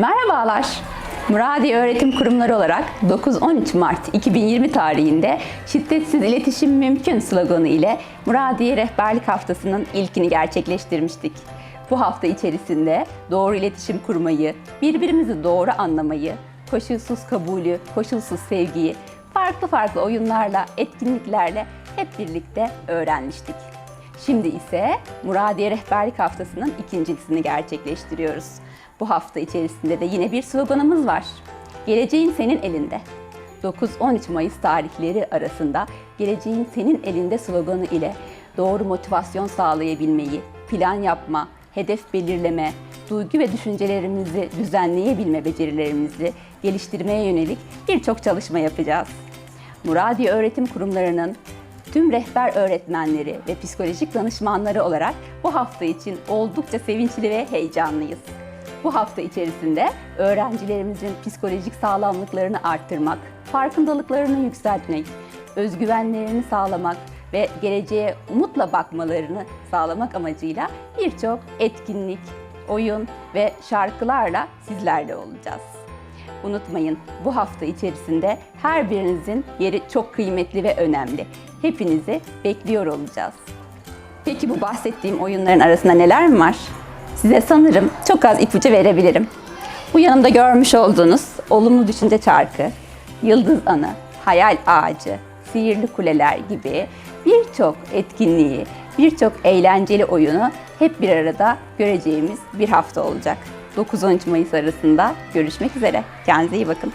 Merhabalar. Muradiye Öğretim Kurumları olarak 9-13 Mart 2020 tarihinde şiddetsiz iletişim mümkün sloganı ile Muradiye Rehberlik Haftası'nın ilkini gerçekleştirmiştik. Bu hafta içerisinde doğru iletişim kurmayı, birbirimizi doğru anlamayı, koşulsuz kabulü, koşulsuz sevgiyi farklı farklı oyunlarla, etkinliklerle hep birlikte öğrenmiştik. Şimdi ise Muradiye Rehberlik Haftası'nın ikincisini gerçekleştiriyoruz. Bu hafta içerisinde de yine bir sloganımız var. Geleceğin senin elinde. 9-13 Mayıs tarihleri arasında Geleceğin senin elinde sloganı ile doğru motivasyon sağlayabilmeyi, plan yapma, hedef belirleme, duygu ve düşüncelerimizi düzenleyebilme becerilerimizi geliştirmeye yönelik birçok çalışma yapacağız. Muradiye Öğretim Kurumlarının tüm rehber öğretmenleri ve psikolojik danışmanları olarak bu hafta için oldukça sevinçli ve heyecanlıyız. Bu hafta içerisinde öğrencilerimizin psikolojik sağlamlıklarını arttırmak, farkındalıklarını yükseltmek, özgüvenlerini sağlamak ve geleceğe umutla bakmalarını sağlamak amacıyla birçok etkinlik, oyun ve şarkılarla sizlerle olacağız. Unutmayın bu hafta içerisinde her birinizin yeri çok kıymetli ve önemli. Hepinizi bekliyor olacağız. Peki bu bahsettiğim oyunların arasında neler mi var? Size sanırım çok az ipucu verebilirim. Bu yanımda görmüş olduğunuz olumlu düşünce çarkı, yıldız anı, hayal ağacı, sihirli kuleler gibi birçok etkinliği, birçok eğlenceli oyunu hep bir arada göreceğimiz bir hafta olacak. 9-13 Mayıs arasında görüşmek üzere. Kendinize iyi bakın.